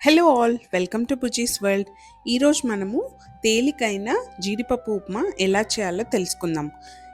Hello all welcome to Bujji's world ఈరోజు మనము తేలికైన జీడిపప్పు ఉప్మా ఎలా చేయాలో తెలుసుకుందాం.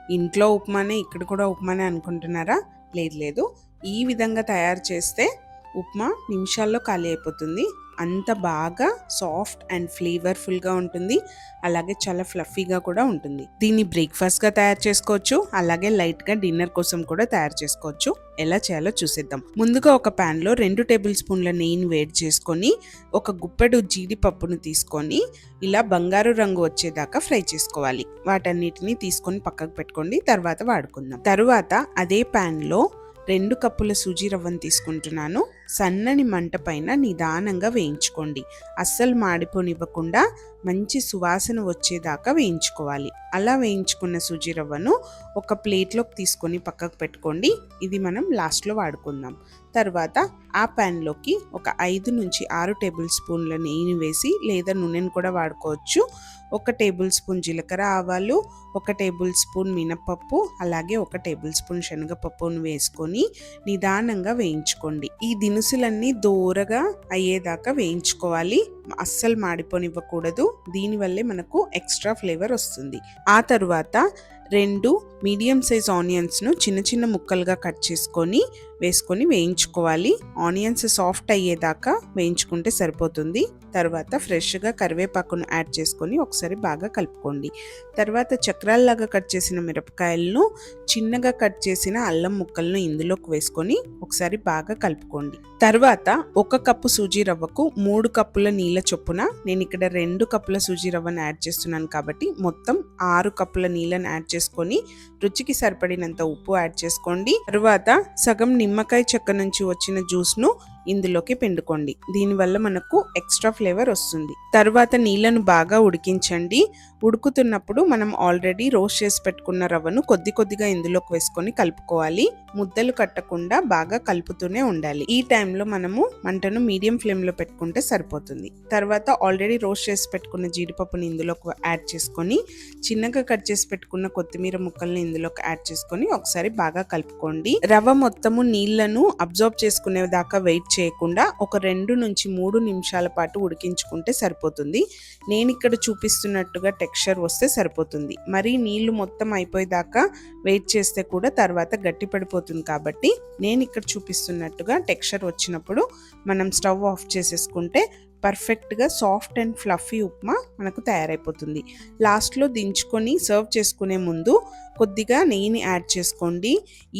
ఇంట్లో ఉప్మానే ఇక్కడ కూడా ఉప్మానే అనుకుంటున్నారా? లేదు లేదు. ఈ విధంగా తయారు చేస్తే ఉప్మా నిమిషాల్లో ఖాళీ అయిపోతుంది. అంత బాగా సాఫ్ట్ అండ్ ఫ్లేవర్ఫుల్గా ఉంటుంది. అలాగే చాలా ఫ్లఫీగా కూడా ఉంటుంది. దీన్ని బ్రేక్ఫాస్ట్గా తయారు చేసుకోవచ్చు. అలాగే లైట్గా డిన్నర్ కోసం కూడా తయారు చేసుకోవచ్చు. ఎలా చేయాలో చూసేద్దాం. ముందుగా ఒక ప్యాన్లో రెండు టేబుల్ స్పూన్ల నెయ్యిని వేడి చేసుకొని ఒక గుప్పెడు జీడిపప్పును తీసుకొని ఇలా బంగారు రంగు వచ్చేదాకా ఫ్రై చేసుకోవాలి. వాటన్నిటిని తీసుకొని పక్కకు పెట్టుకోండి. తర్వాత వాడుకుందాం. తర్వాత అదే ప్యాన్లో రెండు కప్పుల సూజీ రవ్వను తీసుకుంటున్నాను. సన్నని మంట పైన నిదానంగా వేయించుకోండి. అస్సలు మాడిపోనివ్వకుండా మంచి సువాసన వచ్చేదాకా వేయించుకోవాలి. అలా వేయించుకున్న సూజీ రవ్వను ఒక ప్లేట్లోకి తీసుకొని పక్కకు పెట్టుకోండి. ఇది మనం లాస్ట్లో వాడుకుందాం. తర్వాత ఆ ప్యాన్లోకి ఒక ఐదు నుంచి ఆరు టేబుల్ స్పూన్ల నెయ్యిని వేసి లేదా నూనెను కూడా వాడుకోవచ్చు. ఒక టేబుల్ స్పూన్ జీలకర్ర ఆవాలు ఒక టేబుల్ స్పూన్ మినపప్పు అలాగే ఒక టేబుల్ స్పూన్ శనగపప్పును వేసుకొని నిదానంగా వేయించుకోండి. ఈ దినుసులన్నీ దూరగా అయ్యేదాకా వేయించుకోవాలి. అస్సలు మాడిపోనివ్వకూడదు. దీనివల్లే మనకు ఎక్స్ట్రా ఫ్లేవర్ వస్తుంది. ఆ తరువాత రెండు మీడియం సైజ్ ఆనియన్స్ను చిన్న చిన్న ముక్కలుగా కట్ చేసుకొని వేసుకొని వేయించుకోవాలి. ఆనియన్స్ సాఫ్ట్ అయ్యేదాకా వేయించుకుంటే సరిపోతుంది. తర్వాత ఫ్రెష్గా కరివేపాకును యాడ్ చేసుకొని ఒకసారి బాగా కలుపుకోండి. తర్వాత చక్రాల్లాగా కట్ చేసిన మిరపకాయలను చిన్నగా కట్ చేసిన అల్లం ముక్కలను ఇందులోకి వేసుకొని ఒకసారి బాగా కలుపుకోండి. తర్వాత ఒక కప్పు సూజీ రవ్వకు మూడు కప్పుల నీళ్ళ చొప్పున నేను ఇక్కడ రెండు కప్పుల సూజీ రవ్వను యాడ్ చేస్తున్నాను కాబట్టి మొత్తం ఆరు కప్పుల నీళ్ళను యాడ్ చేసుకొని రుచికి సరిపడినంత ఉప్పు యాడ్ చేసుకోండి. తర్వాత సగం నిమ్మకాయ చెక్క నుంచి వచ్చిన జ్యూస్ను ఇందులోకి పిండుకోండి. దీనివల్ల మనకు ఎక్స్ట్రా ఫ్లేవర్ వస్తుంది. తర్వాత నీళ్ళను బాగా ఉడికించండి. ఉడుకుతున్నప్పుడు మనం ఆల్రెడీ రోస్ట్ చేసి పెట్టుకున్న రవ్వను కొద్ది కొద్దిగా ఇందులోకి వేసుకొని కలుపుకోవాలి. ముద్దలు కట్టకుండా బాగా కలుపుతూనే ఉండాలి. ఈ టైంలో మనము మంటను మీడియం ఫ్లేమ్లో పెట్టుకుంటే సరిపోతుంది. తర్వాత ఆల్రెడీ రోస్ట్ చేసి పెట్టుకున్న జీడిపప్పుని ఇందులోకి యాడ్ చేసుకొని చిన్నగా కట్ చేసి పెట్టుకున్న కొత్తిమీర ముక్కల్ని ఇందులోకి యాడ్ చేసుకొని ఒకసారి బాగా కలుపుకోండి. రవ్వ మొత్తము నీళ్ళను అబ్జర్వ్ చేసుకునే దాకా వెయిట్ చేయకుండా ఒక రెండు నుంచి మూడు నిమిషాల పాటు ఉడికించుకుంటే సరిపోతుంది. నేను ఇక్కడ చూపిస్తున్నట్టుగా టెక్స్చర్ వస్తే సరిపోతుంది. మరి నీళ్ళు మొత్తం అయిపోయేదాకా వెయిట్ చేస్తే కూడా తర్వాత గట్టి పడిపోతుంది కాబట్టి నేను ఇక్కడ చూపిస్తున్నట్టుగా టెక్స్చర్ వచ్చినప్పుడు మనం స్టవ్ ఆఫ్ చేసేసుకుంటే పర్ఫెక్ట్గా సాఫ్ట్ అండ్ ఫ్లఫీ ఉప్మా మనకు తయారైపోతుంది. లాస్ట్లో దించుకొని సర్వ్ చేసుకునే ముందు కొద్దిగా నెయ్యిని యాడ్ చేసుకోండి.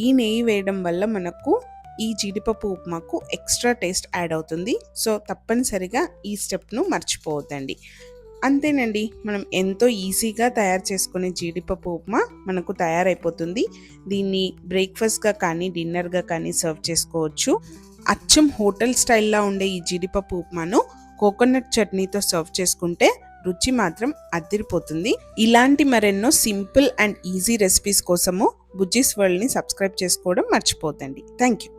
ఈ నెయ్యి వేయడం వల్ల మనకు ఈ జీడిపప్పు ఉప్మాకు ఎక్స్ట్రా టేస్ట్ యాడ్ అవుతుంది. సో తప్పనిసరిగా ఈ స్టెప్ను మర్చిపోవద్దండి. అంతేనండి మనం ఎంతో ఈజీగా తయారు చేసుకునే జీడిపప్పు ఉప్మా మనకు తయారైపోతుంది. దీన్ని బ్రేక్ఫాస్ట్గా కానీ డిన్నర్గా కానీ సర్వ్ చేసుకోవచ్చు. అచ్చం హోటల్ స్టైల్లో ఉండే ఈ జీడిపప్పు ఉప్మాను కోకోనట్ చట్నీతో సర్వ్ చేసుకుంటే రుచి మాత్రం అదిరిపోతుంది. ఇలాంటి మరెన్నో సింపుల్ అండ్ ఈజీ రెసిపీస్ కోసము బుజ్జీస్ వరల్డ్ని సబ్స్క్రైబ్ చేసుకోవడం మర్చిపోతండి థ్యాంక్ యూ